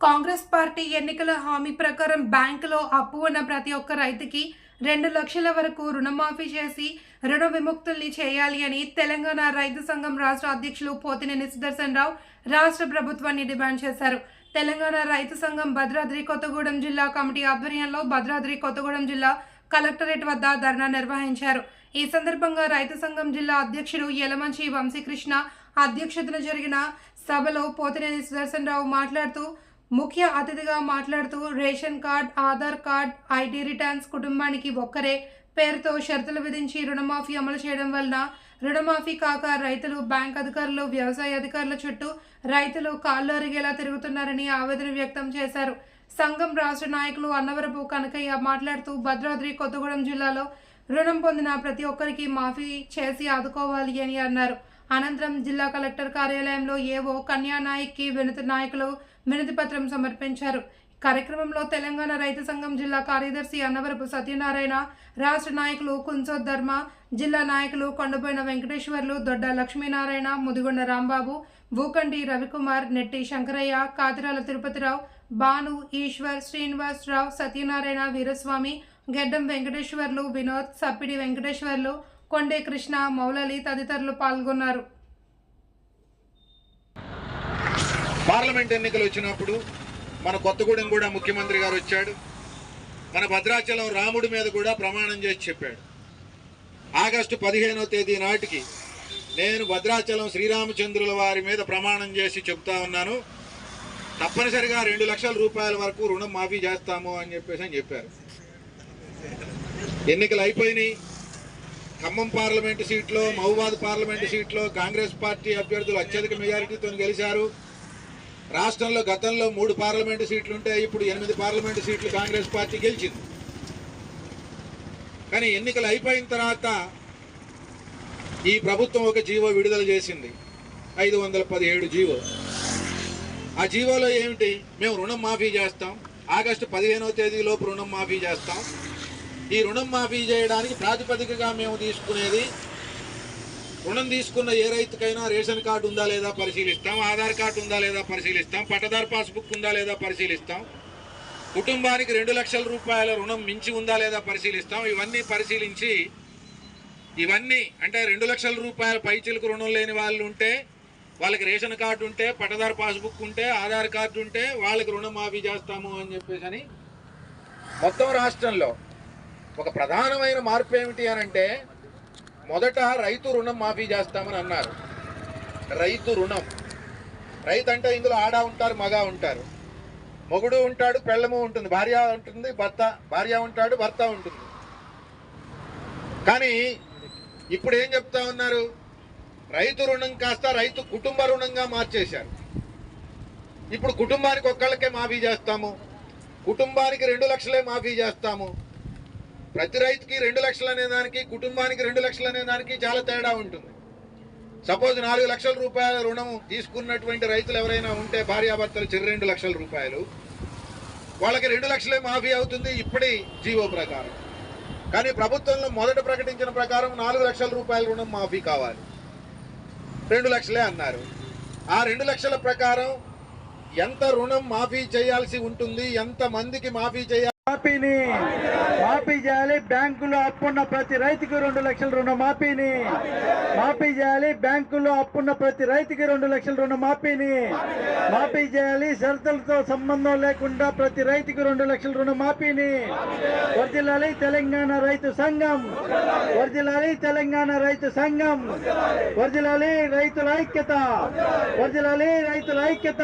Congress party ఎన్నికల హామీ ప్రకారం బ్యాంకులో అప్పు ఉన్న ప్రతి ఒక్క రైతుకి రెండు లక్షల వరకు రుణమాఫీ చేసి రుణ విముక్తుల్ని చేయాలి అని తెలంగాణ రైతు సంఘం రాష్ట్ర అధ్యక్షులు పోతినేని సుదర్శన్ రావు రాష్ట్ర ప్రభుత్వాన్ని డిమాండ్ చేశారు. తెలంగాణ రైతు సంఘం భద్రాద్రి కొత్తగూడెం జిల్లా కమిటీ ఆధ్వర్యంలో భద్రాద్రి కొత్తగూడెం జిల్లా కలెక్టరేట్ వద్ద ధర్నా నిర్వహించారు. ఈ సందర్భంగా రైతు సంఘం జిల్లా అధ్యక్షుడు యలమంచి వంశీకృష్ణ అధ్యక్షతన జరిగిన సభలో పోతినేని సుదర్శన్ రావు మాట్లాడుతూ ముఖ్య అతిథిగా మాట్లాడుతూ ration card Aadhaar card IT returns కుటుంబానికి ఒక్కరే పేరుతో షరతులు విధించి రుణమాఫీ అమలు చేయడం వలన రుణమాఫీ కాక రైతులు బ్యాంక్ అధికారులు వ్యవసాయ అధికారుల చుట్టూ రైతులు కాళ్ళు అరిగేలా తిరుగుతున్నారని ఆవేదన వ్యక్తం చేశారు. సంఘం రాష్ట్ర నాయకులు అన్నవరపు కనకయ్య మాట్లాడుతూ భద్రాద్రి కొత్తగూడెం జిల్లాలో రుణం పొందిన ప్రతి ఒక్కరికి మాఫీ చేసి ఆదుకోవాలి అని అన్నారు. అనంతరం జిల్లా కలెక్టర్ కార్యాలయంలో ఏవో కన్యానాయక్కి వినత నాయకులు వినతిపత్రం సమర్పించారు. కార్యక్రమంలో తెలంగాణ రైతు సంఘం జిల్లా కార్యదర్శి అన్నవరపు సత్యనారాయణ రాష్ట్ర నాయకులు కుంసో ధర్మ జిల్లా నాయకులు కొండపోయిన వెంకటేశ్వర్లు దొడ్డ లక్ష్మీనారాయణ ముదిగొండ రాంబాబు భూకండి రవికుమార్ నెట్టి శంకరయ్య కాతిరాల తిరుపతిరావు భాను ఈశ్వర్ శ్రీనివాసరావు సత్యనారాయణ వీరస్వామి గెడ్డం వెంకటేశ్వర్లు వినోద్ సప్పిడి వెంకటేశ్వర్లు కొండే కృష్ణ మౌలలి తదితరులు పాల్గొన్నారు. పార్లమెంట్ ఎన్నికలు వచ్చినప్పుడు మన కొత్తగూడెం కూడా ముఖ్యమంత్రి గారు వచ్చాడు. మన భద్రాచలం రాముడి మీద కూడా ప్రమాణం చేసి చెప్పాడు. ఆగస్టు పదిహేనో తేదీ నాటికి నేను భద్రాచలం శ్రీరామచంద్రుల వారి మీద ప్రమాణం చేసి చెప్తా ఉన్నాను. తప్పనిసరిగా రెండు లక్షల రూపాయల వరకు రుణం మాఫీ చేస్తాము అని చెప్పేసి అని చెప్పారు. ఎన్నికలు అయిపోయినాయి. ఖమ్మం పార్లమెంటు సీట్లో మహబూబాద్ పార్లమెంటు సీట్లో కాంగ్రెస్ పార్టీ అభ్యర్థులు అత్యధిక మెజారిటీతో గెలిచారు. రాష్ట్రంలో గతంలో మూడు పార్లమెంటు సీట్లు ఉంటే ఇప్పుడు ఎనిమిది పార్లమెంటు సీట్లు కాంగ్రెస్ పార్టీ గెలిచింది. కానీ ఎన్నికలు అయిపోయిన తర్వాత ఈ ప్రభుత్వం ఒక జీవో విడుదల చేసింది. ఐదు వందల పదిహేడు జీవో. ఆ జీవోలో ఏమిటి? మేము రుణం మాఫీ చేస్తాం. ఆగస్టు పదిహేనవ తేదీలోపు రుణం మాఫీ చేస్తాం. ఈ రుణం మాఫీ చేయడానికి ప్రాతిపదికగా మేము తీసుకునేది రుణం తీసుకున్న ఏ రైతుకైనా రేషన్ కార్డు ఉందా లేదా పరిశీలిస్తాం ఆధార్ కార్డు ఉందా లేదా పరిశీలిస్తాం పట్టదారు పాస్బుక్ ఉందా లేదా పరిశీలిస్తాం కుటుంబానికి రెండు లక్షల రూపాయల రుణం మించి ఉందా లేదా పరిశీలిస్తాం ఇవన్నీ పరిశీలించి ఇవన్నీ అంటే రెండు లక్షల రూపాయల పైచిలకు రుణం లేని వాళ్ళు ఉంటే వాళ్ళకి రేషన్ కార్డు ఉంటే పట్టదారు పాస్బుక్ ఉంటే ఆధార్ కార్డు ఉంటే వాళ్ళకి రుణం మాఫీ చేస్తాము అని చెప్పేసి అని మొత్తం రాష్ట్రంలో ఒక ప్రధానమైన మార్పు ఏమిటి అని అంటే మొదట రైతు రుణం మాఫీ చేస్తామని అన్నారు. రైతు రుణం. రైతు అంటే ఇందులో ఆడ ఉంటారు మగ ఉంటారు. మొగుడు ఉంటాడు పెళ్ళము ఉంటుంది. భార్య ఉంటుంది భర్త భార్య ఉంటాడు భర్త ఉంటుంది. కానీ ఇప్పుడు ఏం చెప్తా ఉన్నారు? రైతు రుణం కాస్త రైతు కుటుంబ రుణంగా మార్చేశారు. ఇప్పుడు కుటుంబానికి ఒక్కళ్ళకే మాఫీ చేస్తాము. కుటుంబానికి రెండు లక్షలే మాఫీ చేస్తాము. ప్రతి రైతుకి రెండు లక్షలు అనే దానికి కుటుంబానికి రెండు లక్షలు అనే దానికి చాలా తేడా ఉంటుంది. సపోజ్ నాలుగు లక్షల రూపాయల రుణం తీసుకున్నటువంటి రైతులు ఎవరైనా ఉంటే భార్యాభర్తలు చెరు రెండు లక్షల రూపాయలు. వాళ్ళకి రెండు లక్షలే మాఫీ అవుతుంది ఇప్పటి జీవో ప్రకారం. కానీ ప్రభుత్వంలో మొదట ప్రకటించిన ప్రకారం నాలుగు లక్షల రూపాయల రుణం మాఫీ కావాలి. రెండు లక్షలే అన్నారు. ఆ రెండు లక్షల ప్రకారం ఎంత రుణం మాఫీ చేయాల్సి ఉంటుంది ఎంత మందికి మాఫీ చేయాలి? మాఫీ చేయాలి. బ్యాంకులో అప్పున్న ప్రతి రైతుకి రెండు లక్షల రుణ మాఫీని. మాఫీ చేయాలి. బ్యాంకులో అప్పున్న ప్రతి రైతుకి రెండు లక్షల రుణ మాఫీని. మాఫీ చేయాలి. షరతులతో సంబంధం లేకుండా ప్రతి రైతుకి రెండు లక్షల రుణ మాఫీని. వర్జిల్లాలి తెలంగాణ రైతు సంఘం. వర్జిల్లాలి తెలంగాణ రైతు సంఘం. వర్జిల్లాలి రైతుల ఐక్యత. వర్జిల్లాలి రైతుల ఐక్యత.